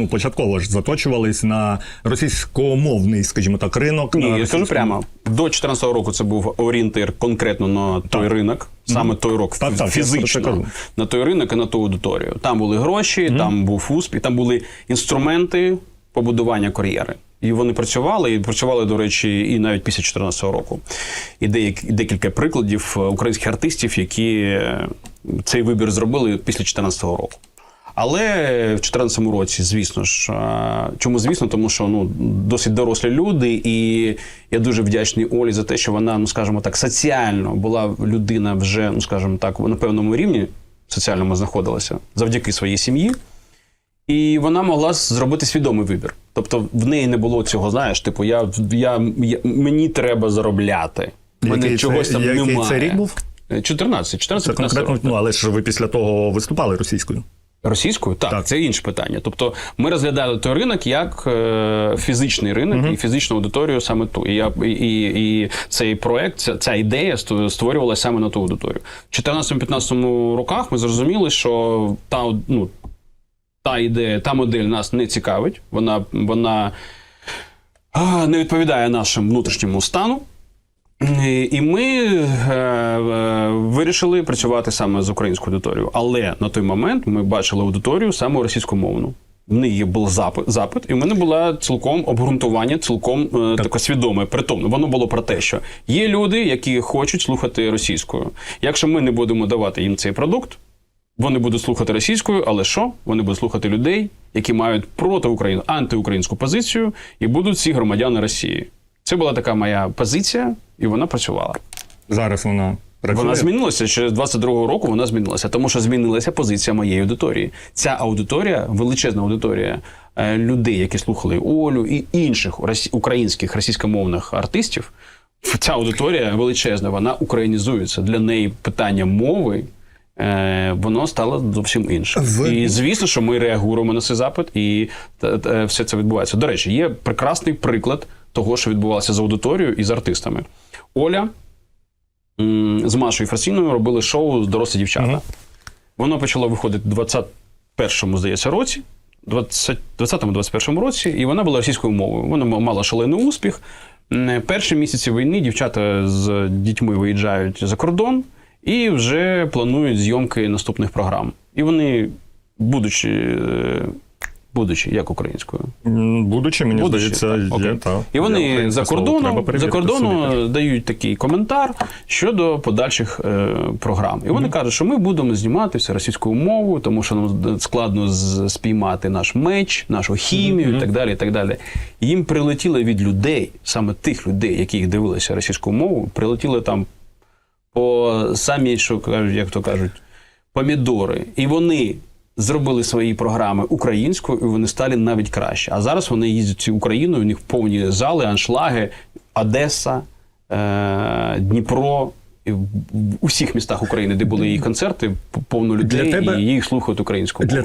Ну, початково ж заточувались на російськомовний, скажімо так, ринок. Ні, на я скажу прямо до 2014 року. Це був орієнтир конкретно на той ринок, саме mm той рок так, так, фізично на той ринок і на ту аудиторію. Там були гроші, mm там був успіх, там були інструменти побудування кар'єри. І вони працювали, і працювали, до речі, і навіть після 2014 року. І деякі, декілька прикладів е, українських артистів, які е, цей вибір зробили після 2014 року. Але в 2014 році, звісно ж, чому звісно, тому що ну досить дорослі люди, і я дуже вдячний Олі за те, що вона, ну скажімо так, соціально була людина вже, ну скажімо так, на певному рівні соціальному знаходилася завдяки своїй сім'ї. І вона могла зробити свідомий вибір. Тобто в неї не було цього, знаєш, типу, я, я, я мені треба заробляти. Мене Який це- там який немає. це рік був? Е, 14, 14 Це конкретно, років. ну але ж ви після того виступали російською. Російською? Так, Так. це інше питання. Тобто ми розглядали той ринок як е, фізичний ринок і фізичну аудиторію саме ту. І, я, і, і, і цей проект, ця, ця ідея створювалася саме на ту аудиторію. В 14-15 роках ми зрозуміли, що та, ну, та ідея, та модель нас не цікавить. Вона, вона а, не відповідає нашому внутрішньому стану. І- ми е, е, вирішили працювати саме з українською аудиторією. Але на той момент ми бачили аудиторію саме російськомовну. В неї був запит, запит, і в мене було цілком обґрунтування, цілком е, таке свідоме. Притомно, воно було про те, що є люди, які хочуть слухати російською. Якщо ми не будемо давати їм цей продукт, вони будуть слухати російською, але що? Вони будуть слухати людей, які мають проти Україну антиукраїнську позицію, і будуть всі громадяни Росії. Це була така моя позиція, і вона працювала. Зараз вона працює. Вона змінилася ще з 22-го року. Вона змінилася, тому що змінилася позиція моєї аудиторії. Ця аудиторія, величезна аудиторія е, людей, які слухали Олю і інших українських російськомовних артистів. Ця аудиторія величезна, вона українізується. Для неї питання мови. Е, Воно стало зовсім іншим. Ви- І звісно, що ми реагуємо на цей запит, і та- все це відбувається. До речі, є прекрасний приклад того, що відбувалося з аудиторією і з артистами. Оля з Машою Фрасіною робили шоу з дорослі дівчата. Мгм. Воно почало виходити в 21-му, здається, році, 20 20-21 році, і вона була російською мовою. Вона мала шалений успіх. Перші місяці війни дівчата з дітьми виїжджають за кордон і вже планують зйомки наступних програм. І вони, будучи, е, будучи як українською, Будучи, мені Будучи, здається, так, є, та, І вони за. Кордоном, за кордону собі. дають такий коментар щодо подальших е, програм. І вони кажуть, що ми будемо зніматися російською мовою, тому що нам складно спіймати наш меч, нашу хімію і так далі. І так далі. Їм прилетіло від людей, саме тих людей, які їх дивилися російською мовою, прилетіли там по самі, що кажуть, як то кажуть, помідори. І вони зробили свої програми українською, і вони стали навіть краще. А зараз вони їздять Україною, у них повні зали, аншлаги, Одеса, е- Дніпро. І в усіх містах України, де були її концерти, повно людей, тебе- і їх слухають українською. Для.